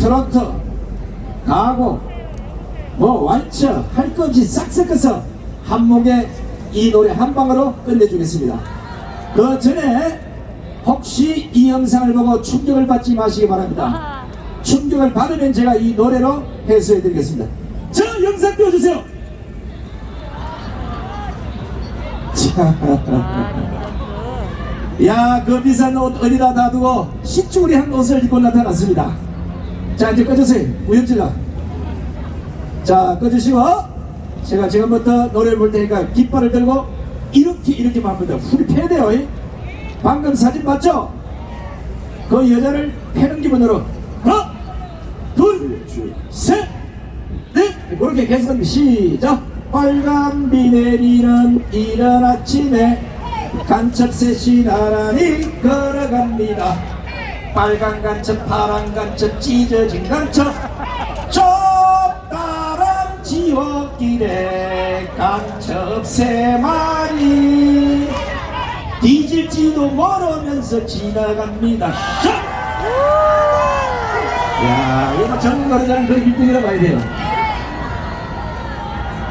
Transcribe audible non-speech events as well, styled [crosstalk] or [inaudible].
트로트, 가곡, 뭐 완처 할것 없이 싹 섞어서 한 목에 이 노래 한 방으로 끝내주겠습니다. 그 전에 혹시 이 영상을 보고 충격을 받지 마시기 바랍니다. 충격을 받으면 제가 이 노래로 해소해 드리겠습니다. 저 영상 띄워주세요. 자, [laughs] 야, 그 비싼 옷 어디다 놔두고 시쭈리 한 옷을 입고 나타났습니다. 자, 이제 꺼주세요. 우연질라. 자, 꺼주시고, 제가 지금부터 노래를 볼 테니까 깃발을 들고 이렇게 이렇게만 합니다. 풀이 패야 돼요. 이. 방금 사진 봤죠? 그 여자를 패는 기분으로 하나, 둘, 셋, 넷 그렇게 계속 시작 빨간 비 내리는 이른 아침에 간첩셋이 나란히 걸어갑니다 빨간 간첩 파란 간첩 찢어진 간첩. 저 따란 지옥길에 간첩 세 마리. 뒤질지도 모르면서 지나갑니다. 자! 야 이거 전국 노래자는 그 1등이라고 봐야 돼요